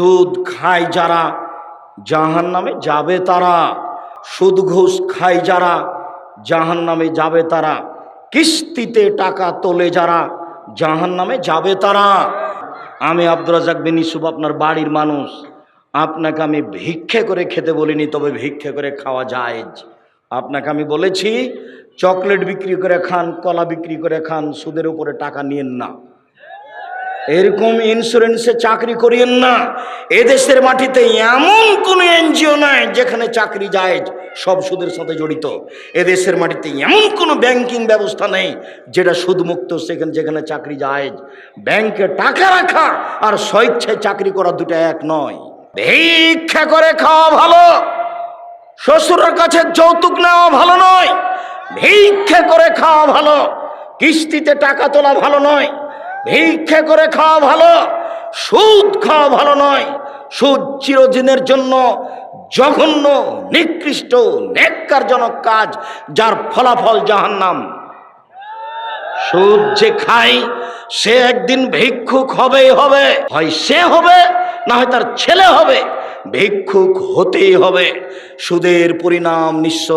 সুদ খায় যারা জাহান নামে যাবে তারা। সুদ ঘুষ খায় যারা জাহান নামে যাবে তারা। কিস্তিতে টাকা তোলে যারা জাহান নামে যাবে তারা। আমি রাজাক বিন ইসুফ আপনার বাড়ির মানুষ। আপনাকে আমি ভিক্ষে করে খেতে বলিনি, তবে ভিক্ষে করে খাওয়া যায় আপনাকে আমি বলেছি, চকলেট বিক্রি করে খান, কলা বিক্রি করে খান, সুদের উপরে টাকা নিয়েন না। এরকম ইন্স্যুরেন্সে চাকরি করিয়েন না। এদেশের মাটিতে এমন কোনো এনজিও নাই যেখানে চাকরি যায় সব সুদের সাথে জড়িত। এদেশের মাটিতে এমন কোনো ব্যাংকিং ব্যবস্থা নেই যেটা সুদমুক্ত সেখানে যেখানে চাকরি যায় ব্যাংকে টাকা রাখা আর স্বেচ্ছায় চাকরি করা দুটো এক নয়। ভিক্ষা করে খাওয়া ভালো, শ্বশুরের কাছে যৌতুক নেওয়া ভালো নয়, ভিক্ষা করে খাওয়া ভালো, কিস্তিতে টাকা তোলা ভালো নয় ভিক্ষে করে খাওয়া ভালো, সুদ খাওয়া ভালো নয়। সুদ চিরদিনের জন্য জঘন্য, নিকৃষ্ট, নেককারজনক কাজ, যার ফলাফল জাহান্নাম। সুদ যে খায়, সে একদিন ভিক্ষুক হবেই হবে। হয় সে হবে, না হয় তার ছেলে হবে। ভিক্ষুক হতেই হবে। সুদের পরিণাম নিঃস্ব।